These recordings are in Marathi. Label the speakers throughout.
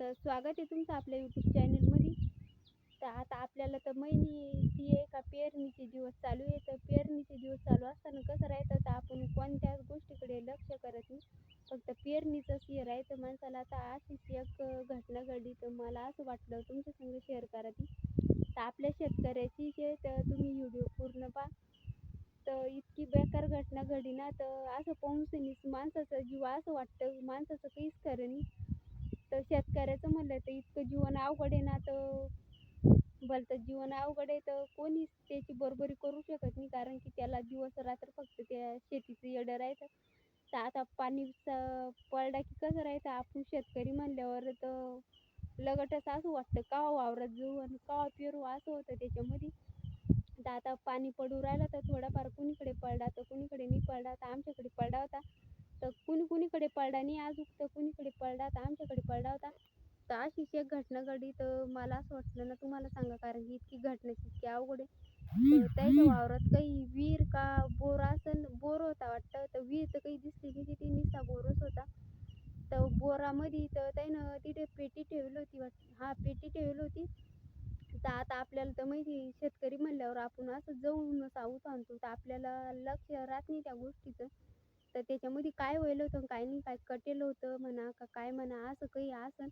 Speaker 1: तर स्वागत आहे तुमचं आपल्या यूट्यूब चॅनलमध्ये तर आता आपल्याला तर महिनी ती आहे का पेरणीचे दिवस चालू आहे. तर पेरणीचे दिवस चालू असताना कसं राहतं? तर आपण कोणत्याच गोष्टीकडे लक्ष करत नाही. फक्त पेरणीचंच हे राहतं माणसाला. आता अशीच एक घटना घडली तर मला असं वाटलं तुमच्या संग शेअर करावी तर आपल्या शेतकऱ्याची जे तर तुम्ही व्हिडिओ पूर्ण पहा. तर इतकी बेकार घटना घडी ना तर असं पाहून माणसाचा जीव असं वाटतं. माणसाचं काहीच खरं नाही. तर शेतकऱ्याचं म्हणलं तर इतकं जीवन अवघड आहे ना तर भलतं जीवन अवघड आहे तर कोणीच त्याची बरोबरी करू शकत नाही. कारण की त्याला दिवस रात्र फक्त त्या शेतीचं येडं राहतं तर आता पाणीचं पडला की कसं राहतं आपण शेतकरी म्हणल्यावर तर लगटच असं वाटतं. का वावरात जाऊ आणि का पेरू? असं होतं त्याच्यामध्ये. तर आता पाणी पडू राहिलं तर थोडाफार कुणीकडे पडला तर कुणीकडे नाही पडला. तर आमच्याकडे पडला होता. तर कुणी कुणीकडे पडला नाही आज तर कुणीकडे पडला तर आमच्याकडे पडला होता. तर अशीच एक घटना घडली तर मला असं वाटलं ना तुम्हाला सांगा कारण की इतकी घटना इतकी अवघड आहे. त्याच्या वावरात काही विहीर का बोर असेल बोर होता वाटतं. तर विहीर तर काही दिसली नाही तिथे निसा बोरच होता. तर बोरामध्ये तर त्यानं तिथे पेटी ठेवली होती वाट हा पेटी ठेवली होती. तर आता आपल्याला तर माहिती शेतकरी म्हणल्यावर आपण असं जाऊन साऊथ आणतो. तर आपल्याला लक्ष राहत नाही त्या गोष्टीचं. तर त्याच्यामध्ये काय व्हायलं होतं काय नाही काय कटेल होतं म्हणा का काय म्हणा असं काही असं.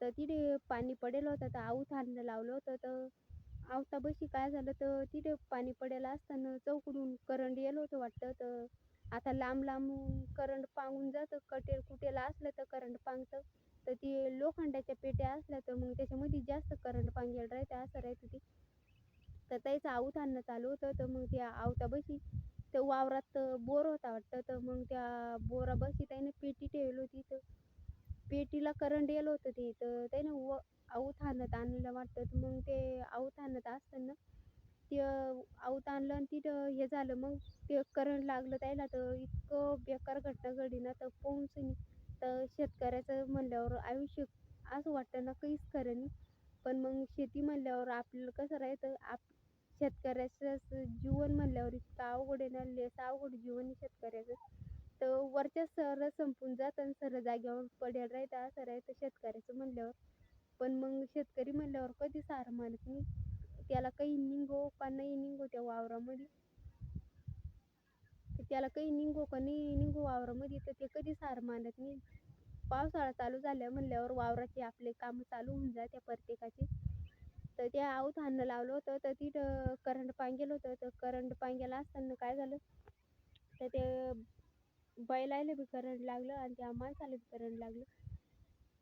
Speaker 1: तर तिथे पाणी पडेल होतं तर आऊत आणलं लावलं होतं. तर आवतापाशी काय झालं तर तिथे पाणी पडेल असताना चौकडून करंट येलं होतं वाटतं. तर आता लांब लांबून करंट पांगून जातं कटेल कुटेल असलं तर करंट पांगतं. तर ती लोखंडाच्या पेट्या असल्या तर मग त्याच्यामध्ये जास्त करंट पांगेल राहते असं राहतं ते. तर त्याचं आऊत आणणं चालू होतं. तर मग त्या आवतापाशी तर वावरात बोर होता वाटतं. तर मग त्या बोरापाशी त्याने पेटी ठेवली होती. तर पेटीला करंट येलं होतं ते. तर त्यानं व आऊत आणत आणलं वाटतं. तर मग ते आऊत आणत असताना ते आऊत आणलं आणि तिथं हे झालं. मग ते करंट लागलं त्याला. तर इतकं बेकार घटना घडी ना. तर पाहून तर शेतकऱ्याचं म्हणल्यावर आयुष्य असं वाटतं ना काहीच खरं नाही. पण मग शेती म्हणल्यावर आपल्याला कसं राहतं आप शेतकऱ्याचं जीवन म्हणल्यावर इतकं अवघड आहे ना लेस अवघड जीवन आहे शेतकऱ्याचं. तर वरच्या सर संपून जातं आणि सर जाग्यावर पडेल राहतं असं राहतं शेतकऱ्याचं म्हणल्यावर. पण मग शेतकरी म्हणल्यावर कधी सार मानत नाही. त्याला काही निघो का नाही निघो त्या वावरामध्ये? त्याला काही निघो का नाही निघो वावरामध्ये तर ते कधी सार मानत नाही. पावसाळा चालू झाल्या म्हणल्यावर वावराचे आपले कामं चालू होऊन जाते प्रत्येकाचे. तर त्या आऊत हाणं लावलं होतं. तर तिथं करंट पांगेल होतं. तर करंट पांगेला असताना काय झालं? तर ते बैलायला बी करंट लागलं आणि त्या माणसाला बी करंट लागलं.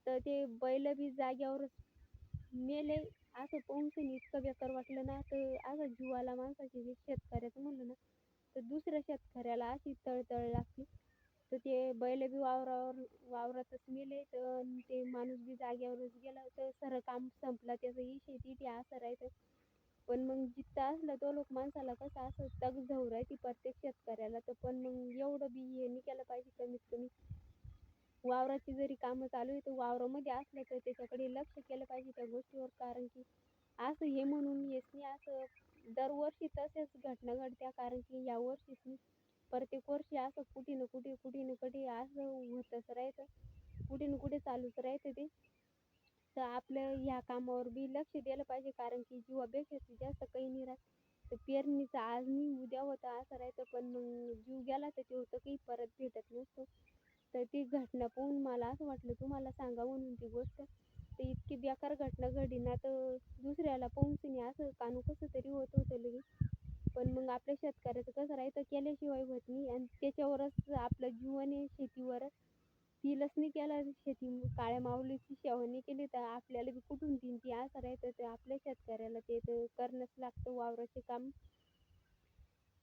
Speaker 1: तर ते बैल बी जाग्यावरच मेले. असं पोहोचून इतकं बेकार वाटलं ना. तर असं जीवाला माणसाची शेतकऱ्याचं म्हणलं ना. तर दुसऱ्या शेतकऱ्याला अशी तळतळ लागते तर ते बैल बी वावरावर वावरातच मेले. तर ते माणूस बी जाग्यावरच गेला. तर सर काम संपलं त्याचंही शेती ते असं पण मग जिथं असलं तो लोक माणसाला कसं असं तग झवरायची प्रत्येक शेतकऱ्याला. तर पण मग एवढं बी हे नाही केलं पाहिजे कमीत कमी. वावराची जरी कामं चालू आहे तर वावरामध्ये असलं तर त्याच्याकडे लक्ष केलं पाहिजे त्या गोष्टीवर. कारण की असं हे म्हणून येत नाही. असं दरवर्षी तसेच घटना घडत्या. कारण की या वर्षीच नाही. प्रत्येक वर्षी असं कुठे ना कुठे कुठे ना कुठे असं होतच राहतं कुठे ना कुठे चालूच राहतं ते. तर आपलं ह्या कामावर बी लक्ष द्यायला पाहिजे कारण की जीवापेक्षा जास्त काही नाही राहत. तर पेरणीचं आज नाही उद्या होतं असं राहतं पण मग जीव गेला तर ते होतं काही परत भेटत नसतो. तर ती घटना पाहून मला असं वाटलं तुम्हाला सांगा म्हणून ती गोष्ट. तर इतकी बेकार घटना घडली ना तर दुसऱ्याला पाहून असं कानू कसं तरी होत होतं लगे पण मग आपल्या शेतकऱ्याचं कसं राहतं केल्याशिवाय होत नाही. आणि त्याच्यावरच आपलं जीवन आहे शेतीवरच तिलाच नाही केलं शेती काळ्या माऊलीची सेवा नाही केली तर आपल्याला बी कुठून देईन ती? असं राहतं तर आपल्या शेतकऱ्याला ते तर करणंच लागतं वावराचे काम.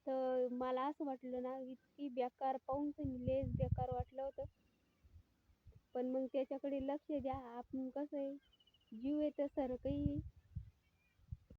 Speaker 1: तर मला असं वाटलं ना इतकी बेकार पाहून लेच बेकार वाटलं होतं. पण मग त्याच्याकडे लक्ष द्या. आपण कसं आहे जीव आहे तर सारं काही